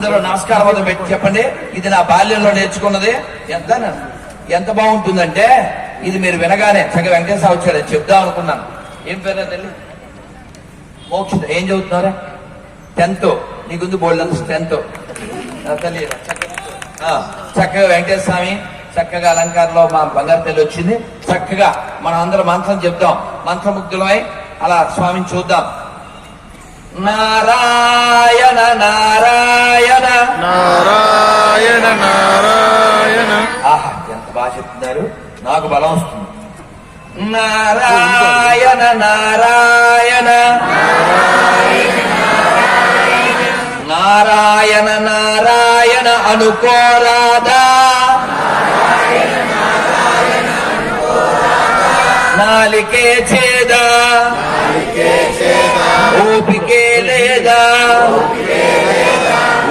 అందరూ నమస్కారం పెట్టి చెప్పండి. ఇది నా బాల్యంలో నేర్చుకున్నది. ఎంత ఎంత బాగుంటుందంటే ఇది మీరు వినగానే చక్క వెంకటేశ్వర వచ్చాడు. చెప్దాం అనుకున్నాను. ఏం పేరు తల్లి? మోక్ష ఏం చదువుతున్నారా? టెన్త్. నీకుంది బోల్డ్ టెన్త్ తల్లి చక్కగా ఆ, చక్కగా వెంకటేశ్వర స్వామి చక్కగా అలంకారంలో మా బంగారు తల్లి వచ్చింది. చక్కగా మనం అందరం మంత్రం చెప్దాం. మంత్రముగ్ధులమై అలా స్వామిని చూద్దాం. నారాయణ బాగా చెప్తున్నారు. నాకు బలం వస్తుంది. నారాయణ నారాయణ. నారాయణ నారాయణ అనుకోరాదా నాలికే చేదా ఓపికే లేదా.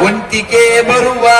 ఒంటికే బరువా.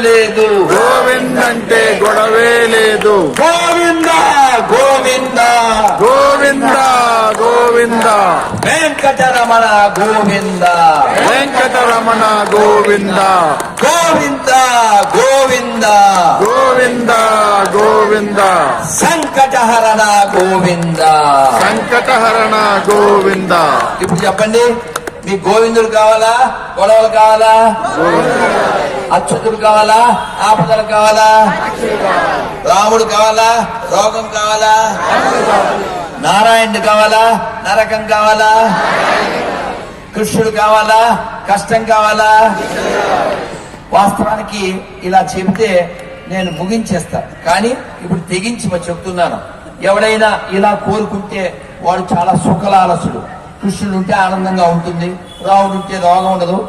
లేదు. గోవింద్ అంటే గొడవే లేదు. గోవింద గోవింద. గోవింద గోవింద. వెంకటరమణ గోవింద. వెంకటరమణ గోవింద. గోవింద గోవింద. గోవింద గోవింద. సంకటహరణ గోవింద. సంకటహరణ గోవింద. ఇప్పుడు చెప్పండి మీ గోవిందుడు కావాలా గొడవలు కావాలా? అచ్యుతుడు కావాలా? ఆపదలు కావాలా? రాముడు కావాలా? రోగం కావాలా? నారాయణుడు కావాలా? నరకం కావాలా? కృష్ణుడు కావాలా? కష్టం కావాలా? వాస్తవానికి ఇలా చెబితే నేను ముగించేస్తా. కానీ ఇప్పుడు తెగించి మరి చెప్తున్నాను. ఎవడైనా ఇలా కోరుకుంటే వాడు చాలా సుఖలాలసుడు కృష్ణుడు ఉంటే ఆనందంగా ఉంటుంది. రాముడు ఉంటే రోగం ఉండదు.